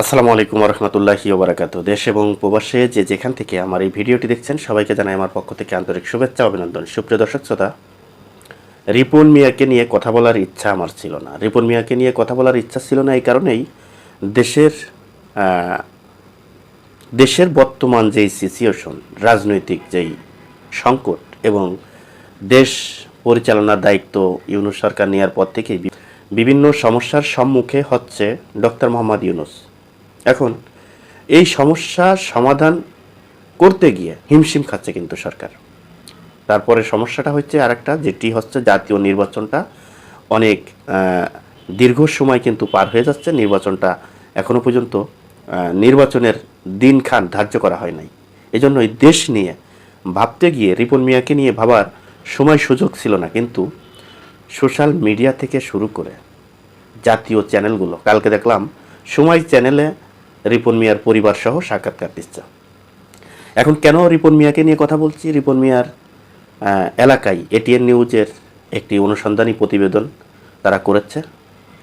আসসালামু আলাইকুম রহমতুল্লাহি ওবরাকাত দেশ এবং প্রবাসে যে যেখান থেকে আমার এই ভিডিওটি দেখছেন, সবাইকে জানাই আমার পক্ষ থেকে আন্তরিক শুভেচ্ছা অভিনন্দন। সুপ্রিয় দর্শক, শ্রোতা, রিপন মিয়াকে নিয়ে কথা বলার ইচ্ছা আমার ছিল না। রিপন মিয়াকে নিয়ে কথা বলার ইচ্ছা ছিল না এই কারণেই দেশের দেশের বর্তমান যেই সিচুয়েশন রাজনৈতিক যেই সংকট এবং দেশ পরিচালনার দায়িত্ব ইউনুস সরকার নেওয়ার পর থেকেই বিভিন্ন সমস্যার সম্মুখে হচ্ছে ডক্টর মোহাম্মদ ইউনুস। এখন, এই সমস্যার সমাধান করতে গিয়ে হিমশিম খাচ্ছে কিন্তু সরকার। তারপরে সমস্যাটা হচ্ছে আরেকটা, যেটি হচ্ছে জাতীয় নির্বাচনটা অনেক দীর্ঘ সময় কিন্তু পার হয়ে যাচ্ছে, নির্বাচনটা এখনও পর্যন্ত নির্বাচনের দিনখান ধার্য করা হয় নাই। এজন্য এই দেশ নিয়ে ভাবতে গিয়ে রিপন মিয়াকে নিয়ে ভাবার সময় সুযোগ ছিল না, কিন্তু সোশ্যাল মিডিয়া থেকে শুরু করে জাতীয় চ্যানেলগুলো, কালকে দেখলাম, সময় চ্যানেলে রিপন মিয়ার পরিবার সহ সাক্ষাৎকার দিচ্ছে। এখন কেন রিপন মিয়াকে নিয়ে কথা বলছি? রিপন মিয়ার এলাকায় এটিএন নিউজের একটি অনুসন্ধানী প্রতিবেদন তারা করেছে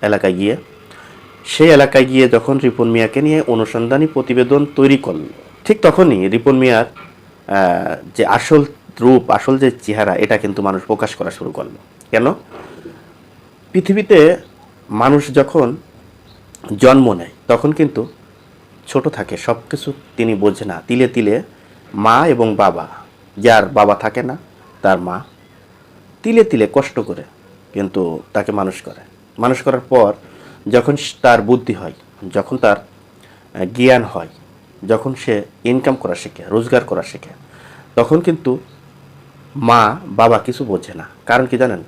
এলাকায় গিয়ে। সেই এলাকায় গিয়ে যখন রিপন মিয়াকে নিয়ে অনুসন্ধানী প্রতিবেদন তৈরি করল, ঠিক তখনই রিপন মিয়ার যে আসল রূপ, আসল যে চেহারা, এটা কিন্তু মানুষ প্রকাশ করা শুরু করল। কেন? পৃথিবীতে মানুষ যখন জন্ম নেয়, তখন কিন্তু ছোট থাকে সব কিছু তিনি বোঝে না। তিলে তিলে মা এবং বাবা, যার বাবা থাকে না, তার মা। তিলে তিলে কষ্ট করে, কিন্তু তাকে মানুষ করে। মানুষ করার পর যখন তার বুদ্ধি হয়, যখন তার জ্ঞান হয়, যখন সে ইনকাম করা শেখে, রোজগার করা শেখে, তখন কিন্তু মা, বাবা কিছু বোঝে না। কারণ কি জানেন?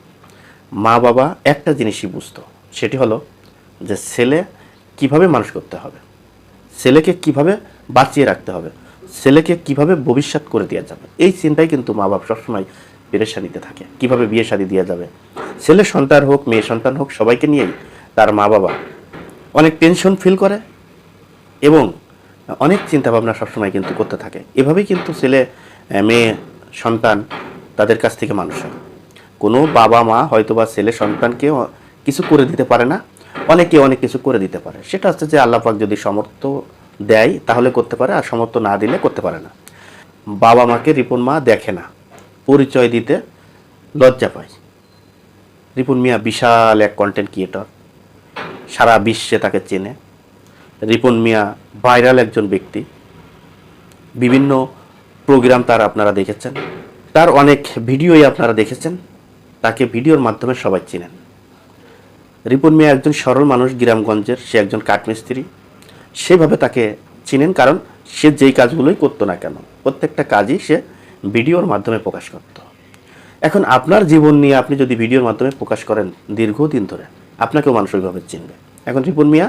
মা, বাবা একটা জিনিসই বুঝতো, সেটি হলো যে ছেলে কীভাবে মানুষ করতে হবে। ছেলেকে কীভাবে বাঁচিয়ে রাখতে হবে? ছেলেকে কীভাবে ভবিষ্যৎ করে দেওয়া যাবে? এই চিন্তাই কিন্তু মা বাবা সবসময় পেরেশানিতে থাকে। কীভাবে বিয়ে শাদী দেওয়া যাবে? ছেলে সন্তান হোক, মেয়ে সন্তান হোক, সবাইকে নিয়েই তার মা বাবা অনেক টেনশন ফিল করে এবং অনেক চিন্তা ভাবনা সবসময় কিন্তু করতে থাকে। এভাবেই কিন্তু ছেলে মেয়ে, সন্তান তাদের কাছ থেকে মানুষ হয়। কোনো বাবা মা হয়তো বা ছেলে সন্তানকে কিছু করে দিতে পারে না অনেকে অনেক কিছু করে দিতে পারে। সেটা হচ্ছে যে আল্লাহ পাক যদি সমর্থ দেয়, তাহলে করতে পারে, আর সমর্থ না দিলে করতে পারে না। বাবা মাকে রিপন মা দেখে না, পরিচয় দিতে লজ্জা পায়। রিপুন মিয়া বিশাল এক কন্টেন্ট ক্রিয়েটর সারা বিশ্বে তাকে চেনে। রিপন মিয়া ভাইরাল একজন ব্যক্তি। বিভিন্ন প্রোগ্রাম তার আপনারা দেখেছেন। তার অনেক ভিডিওই আপনারা দেখেছেন। তাকে ভিডিওর মাধ্যমে সবাই চিনেন। রিপন মিয়া একজন সরল মানুষ গ্রামগঞ্জের, সে একজন কাঠমিস্ত্রি। সেভাবে তাকে চিনেন কারণ সে যেই কাজগুলোই করতো না কেন, প্রত্যেকটা কাজই সে ভিডিওর মাধ্যমে প্রকাশ করত। এখন আপনার জীবন নিয়ে আপনি যদি ভিডিওর মাধ্যমে প্রকাশ করেন দীর্ঘদিন ধরে, আপনাকেও মানুষ ওইভাবে চিনবে। এখন রিপন মিয়া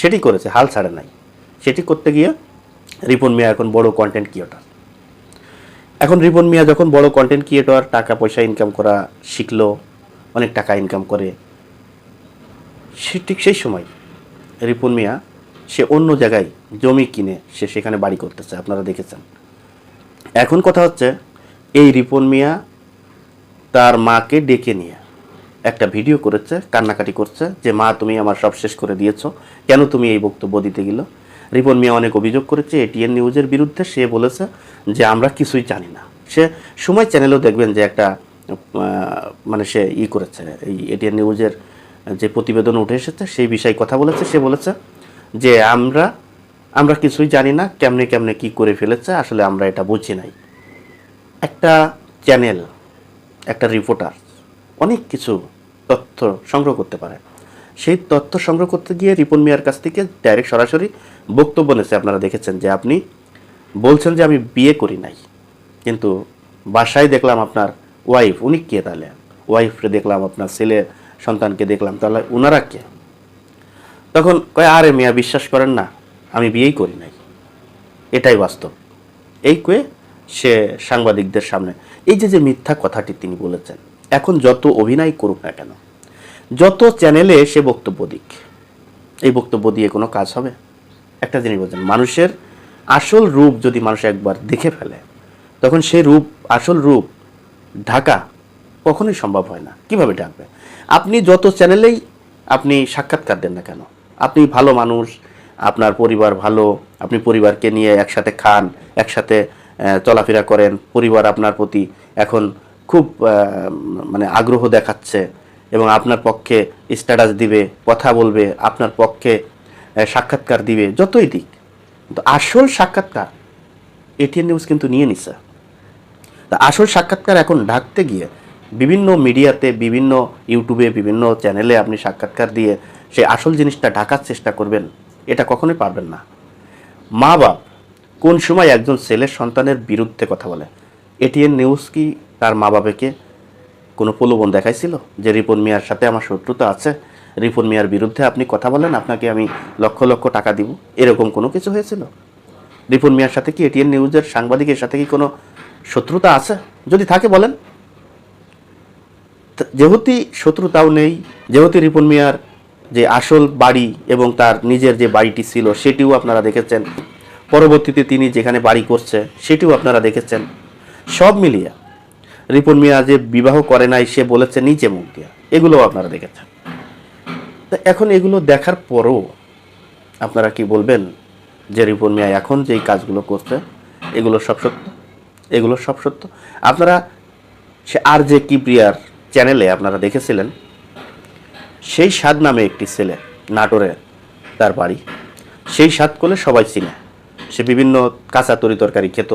সেটি করেছে, হাল ছাড়ে নাই। সেটি করতে গিয়ে রিপন মিয়া এখন বড় কন্টেন্ট ক্রিয়েটর এখন রিপন মিয়া যখন বড় কন্টেন্ট ক্রিয়েটর টাকা পয়সা ইনকাম করা শিখলো, অনেক টাকা ইনকাম করে সে ঠিক সেই সময় রিপন মিয়া, সে অন্য জায়গায় জমি কিনে সে সেখানে বাড়ি করতেছে, আপনারা দেখেছেন। এখন কথা হচ্ছে, এই রিপন মিয়া তার মাকে ডেকে নিয়ে একটা ভিডিও করেছে, কান্নাকাটি করছে যে, মা, তুমি আমার সব শেষ করে দিয়েছ, কেন তুমি এই বক্তব্য দিতে গেল? রিপন মিয়া অনেক অভিযোগ করেছে, এটিএন নিউজের বিরুদ্ধে সে বলেছে যে, আমরা কিছুই জানি না। সে সময় চ্যানেলেও দেখবেন যে একটা মানে সে ই করেছে, এই এটিএন নিউজের যে প্রতিবেদন উঠে এসেছে, সেই বিষয়ে কথা বলেছে। সে বলেছে যে আমরা আমরা কিছুই জানি না কেমনে কেমনে কি করে ফেলেছে, আসলে আমরা এটা বুঝি নাই। একটা চ্যানেল, একটা রিপোর্টার অনেক কিছু তথ্য সংগ্রহ করতে পারে। সেই তথ্য সংগ্রহ করতে গিয়ে রিপন মিয়ার কাছ থেকে ডাইরেক্ট সরাসরি বক্তব্য নিয়েছে আপনারা দেখেছেন যে আপনি বলছেন যে আমি বিয়ে করি নাই, কিন্তু বাসায় দেখলাম আপনার ওয়াইফ উনি কে তাহলে? ওয়াইফরে দেখলাম আপনার ছেলে সন্তানকে দেখলাম, তাহলে ওনারা কে? তখন কয়, আরে মিয়া, বিশ্বাস করেন না, আমি বিয়েই করি নাই। এটাই বাস্তব। এই কয়ে সে সাংবাদিকদের সামনে, এই যে যে মিথ্যা কথাটি তিনি বলেছেন, এখন যত অভিনয় করুক না কেন, যত চ্যানেলে সে বক্তব্য দিক, এই বক্তব্য দিয়ে কোনো কাজ হবে? একটা জিনিস বলছেন, মানুষের আসল রূপ যদি মানুষ একবার দেখে ফেলে, তখন সে রূপ, আসল রূপ ঢাকা কখনোই সম্ভব হয় না। কীভাবে ঢাকবে? আপনি যত চ্যানেলেই আপনি সাক্ষাৎকার দেন না কেন? আপনি ভালো মানুষ, আপনার পরিবার ভালো, আপনি পরিবারকে নিয়ে একসাথে খান, একসাথে চলাফেরা করেন, পরিবার আপনার প্রতি এখন খুব মানে আগ্রহ দেখাচ্ছে এবং আপনার পক্ষে স্ট্যাটাস দিবে, কথা বলবে, আপনার পক্ষে সাক্ষাৎকার দিবে, যতই দিক। কিন্তু আসল সাক্ষাৎকার এটিএন নিউজ কিন্তু নিয়ে নিছে। তা আসল সাক্ষাৎকার এখন ঢাকতে গিয়ে বিভিন্ন মিডিয়াতে, বিভিন্ন ইউটিউবে, বিভিন্ন চ্যানেলে আপনি সাক্ষাৎকার দিয়ে সেই আসল জিনিসটা ঢাকার চেষ্টা করবেন, এটা কখনোই পারবেন না। মা বাপ কোন সময় একজন ছেলের সন্তানের বিরুদ্ধে কথা বলে? এটিএন নিউজ কি তার মা বাবাকে কোনো প্রলোভন দেখাইছিল যে রিপন মিয়ার সাথে আমার শত্রুতা আছে? রিপন মিয়ার বিরুদ্ধে আপনি কথা বলেন, আপনাকে আমি লক্ষ লক্ষ টাকা দিব। এরকম কোনো কিছু হয়েছিল? রিপন মিয়ার সাথে কি এটিএন নিউজের সাংবাদিকের সাথে কি কোনো শত্রুতা আছে? যদি থাকে বলেন। যেহেতু শত্রুতাও নেই, যেহেতু রিপন মিয়ার যে আসল বাড়ি এবং তার নিজের যে বাড়িটি ছিল সেটিও আপনারা দেখেছেন। পরবর্তীতে তিনি যেখানে বাড়ি করছে সেটিও আপনারা দেখেছেন। সব মিলিয়ে রিপন মিয়া যে বিবাহ করে নাই সে বলেছে নিচে মুখ দিয়া। এগুলোও আপনারা দেখেছেন। তা এখন এগুলো দেখার পরও আপনারা কি বলবেন যে রিপন মিয়া এখন যেই কাজগুলো করছে, এগুলো সব সত্য? এগুলো সব সত্য? আপনারা সে আর যে কিপ্রিয়ার চ্যানেলে আপনারা দেখেছিলেন, সেই স্বাদ নামে একটি ছেলে, নাটোরে তার বাড়ি। সেই স্বাদ করলে সবাই চিনে। সে বিভিন্ন কাঁচা তরি তরকারি খেত,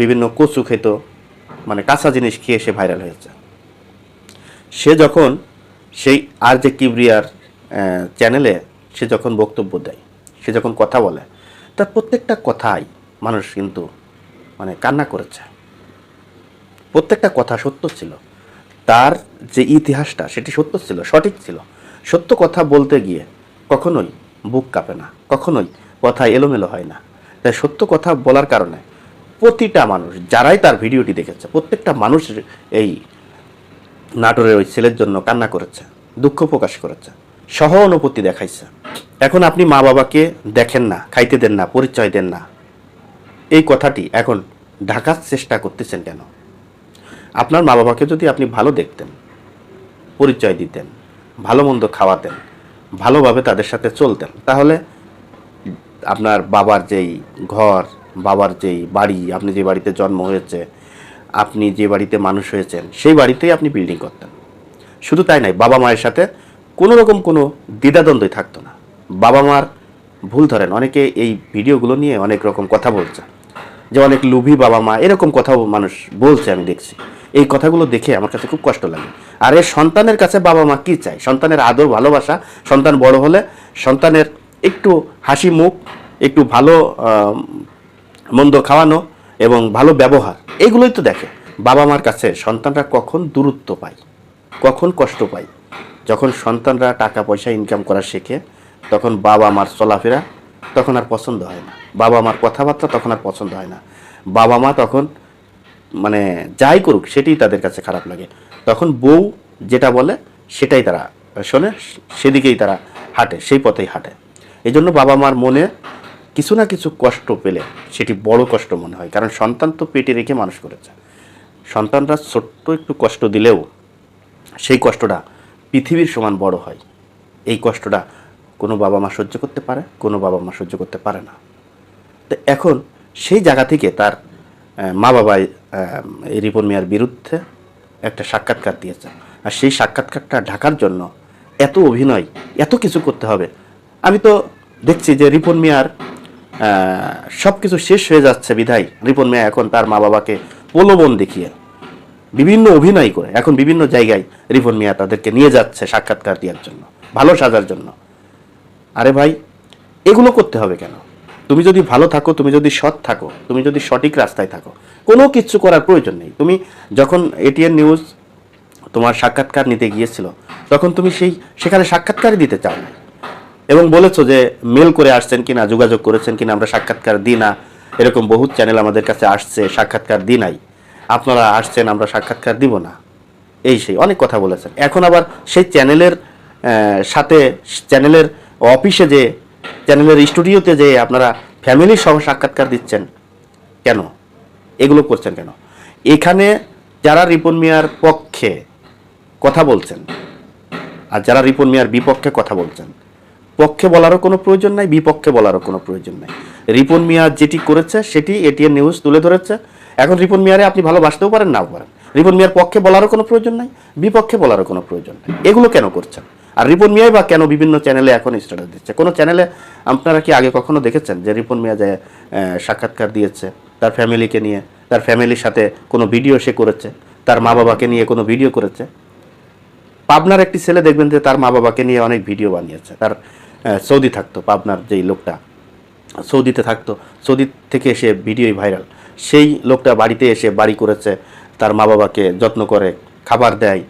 বিভিন্ন কচু খেত মানে কাঁচা জিনিস খেয়ে সে ভাইরাল হয়েছে। সে যখন সেই আর যে কিবরিয়ার চ্যানেলে সে যখন বক্তব্য দেয়, সে যখন কথা বলে, তার প্রত্যেকটা কথাই মানুষ কিন্তু মানে কান্না করেছে। প্রত্যেকটা কথা সত্য ছিল। তার যে ইতিহাসটা, সেটি সত্য ছিল, সঠিক ছিল। সত্য কথা বলতে গিয়ে কখনোই বুক কাঁপে না, কখনোই কথা এলোমেলো হয় না। তাই সত্য কথা বলার কারণে প্রতিটা মানুষ, যারাই তার ভিডিওটি দেখেছে, প্রত্যেকটা মানুষ এই নাটোরের ওই ছেলের জন্য কান্না করেছে, দুঃখ প্রকাশ করেছে, সহ অনুপত্তি দেখাইছে। এখন আপনি মা বাবাকে দেখেন না, খাইতে দেন না, পরিচয় দেন না। এই কথাটি এখন ঢাকার চেষ্টা করতেছেন কেন? আপনার মা বাবাকে যদি আপনি ভালো দেখতেন, পরিচয় দিতেন, ভালো মন্দ খাওয়াতেন, ভালোভাবে তাদের সাথে চলতেন, তাহলে আপনার বাবার যেই ঘর, বাবার যেই বাড়ি, আপনি যে বাড়িতে জন্ম হয়েছে, আপনি যে বাড়িতে মানুষ হয়েছেন, সেই বাড়িতেই আপনি বিল্ডিং করতেন। শুধু তাই নয়, বাবা মায়ের সাথে কোনো রকম কোনো দ্বিধাদ্বন্দ্বই থাকতো না। বাবা মার ভুল ধরেন, অনেকে এই ভিডিওগুলো নিয়ে অনেক রকম কথা বলছে। যে অনেক লুভি বাবা মা, এরকম কথাও মানুষ বলছে, আমি দেখছি। এই কথাগুলো দেখে আমার কাছে খুব কষ্ট লাগে। আর এর সন্তানের কাছে বাবা মা কী চায়? সন্তানের আদর, ভালোবাসা, সন্তান বড় হলে সন্তানের একটু হাসি মুখ, একটু ভালো মন্দ খাওয়ানো এবং ভালো ব্যবহার, এগুলোই তো দেখে। বাবা মার কাছে সন্তানরা কখন দূরত্ব পায়, কখন কষ্ট পায়? যখন সন্তানরা টাকা পয়সা ইনকাম করা শেখে, তখন বাবা মার চলাফেরা তখন আর পছন্দ হয় না। বাবা মার কথাবার্তা তখন আর পছন্দ হয় না। বাবা মা তখন মানে যাই করুক, সেটাই তাদের কাছে খারাপ লাগে। তখন বউ যেটা বলে, সেটাই তারা শোনে, সেদিকেই তারা হাঁটে, সেই পথেই হাঁটে। এই জন্য বাবা মার মনে কিছু না কিছু কষ্ট পেলে, সেটি বড় কষ্ট মনে হয়। কারণ সন্তান তো পেটে রেখে মানুষ করেছে। সন্তানরা ছোট্ট একটু কষ্ট দিলেও সেই কষ্টটা পৃথিবীর সমান বড় হয়। এই কষ্টটা কোনো বাবা মা সহ্য করতে পারে, কোনো বাবা মা সহ্য করতে পারে না। তো এখন সেই জায়গা থেকে তার মা বাবাই এই রিপন মিয়ার বিরুদ্ধে একটা সাক্ষাৎকার দিয়েছে। আর সেই সাক্ষাৎকারটা ঢাকার জন্য এত অভিনয়, এত কিছু করতে হবে। আমি তো দেখছি যে রিপন মিয়ার সব কিছু শেষ হয়ে যাচ্ছে বিধায়। রিপন মিয়া এখন তার মা বাবাকে প্রলোভন দেখিয়ে বিভিন্ন অভিনয় করে, এখন বিভিন্ন জায়গায় রিপন মিয়া তাদেরকে নিয়ে যাচ্ছে সাক্ষাৎকার দেওয়ার জন্য, ভালো সাজার জন্য। আরে ভাই, এগুলো করতে হবে কেন? তুমি যদি ভালো থাকো, তুমি যদি সৎ থাকো, তুমি যদি সঠিক রাস্তায় থাকো, কোনো কিছু করার প্রয়োজন নেই। তুমি যখন এটিএন নিউজ তোমার সাক্ষাৎকার নিতে গিয়েছিল, তখন তুমি সেই, সেখানে সাক্ষাৎকারই দিতে চাও না। এবং বলেছ যে, মেল করে আসছেন কিনা, যোগাযোগ করেছেন কিনা, আমরা সাক্ষাৎকার দিই না। এরকম বহু চ্যানেল আমাদের কাছে আসছে, সাক্ষাৎকার দিই নাই। আপনারা আসছেন, আমরা সাক্ষাৎকার দিব না। এই সেই, অনেক কথা বলেছেন। এখন আবার সেই চ্যানেলের সাথে চ্যানেলের অফিসে যে চ্যানেলের স্টুডিওতে যে আপনারা ফ্যামিলি সহ সাক্ষাৎকার দিচ্ছেন, কেন? এগুলো করছেন কেন? এখানে যারা রিপন মিয়ার পক্ষে কথা বলছেন আর যারা রিপন মিয়ার বিপক্ষে কথা বলছেন, পক্ষে বলারও কোনো প্রয়োজন নাই, বিপক্ষে বলারও কোনো প্রয়োজন নাই। রিপন মিয়া যেটি করেছে সেটি এটিএন নিউজ তুলে ধরেছে। এখন রিপন মিয়ারে আপনি ভালোবাসতেও পারেন, নাও পারেন। রিপন মিয়ার পক্ষে বলারও কোনো প্রয়োজন নাই, বিপক্ষে বলারও কোনো প্রয়োজন নাই। এগুলো কেন করছেন? আর রিপন মিয়াই বা কেন বিভিন্ন চ্যানেলে এখন স্ট্যাটাস দিচ্ছে? কোনো চ্যানেলে আপনারা কি আগে কখনো দেখেছেন যে রিপন মিয়া যে সাক্ষাৎকার দিয়েছে, তার ফ্যামিলিকে নিয়ে, তার ফ্যামিলির সাথে কোনো ভিডিও সে করেছে, তার মা বাবাকে নিয়ে কোনো ভিডিও করেছে? পাবনার একটি ছেলে দেখবেন যে তার মা বাবাকে নিয়ে অনেক ভিডিও বানিয়েছে। তার সৌদি থাকতো, পাবনার যেই লোকটা। সৌদিতে থাকতো, সৌদি থেকে এসে ভিডিওই ভাইরাল সেই লোকটা বাড়িতে এসে বাড়ি করেছে, তার মা বাবাকে যত্ন করে, খাবার দেয়,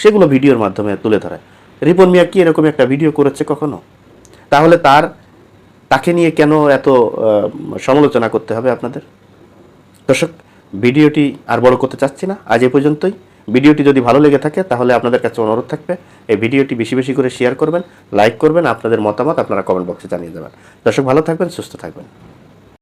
সেগুলো ভিডিওর মাধ্যমে তুলে ধরে। রিপন মিয়া কি এরকম একটা ভিডিও করেছে কখনো? তাহলে তার, তাকে নিয়ে কেন এত সমালোচনা করতে হবে আপনাদের? দর্শক, ভিডিওটি আর বড় করতে চাচ্ছি না, আজ এ পর্যন্তই। ভিডিওটি যদি ভালো লেগে থাকে, তাহলে আপনাদের কাছে অনুরোধ থাকবে, এই ভিডিওটি বেশি বেশি করে শেয়ার করবেন লাইক করবেন, আপনাদের মতামত আপনারা কমেন্ট বক্সে জানিয়ে দেবেন। দর্শক, ভালো থাকবেন, সুস্থ থাকবেন।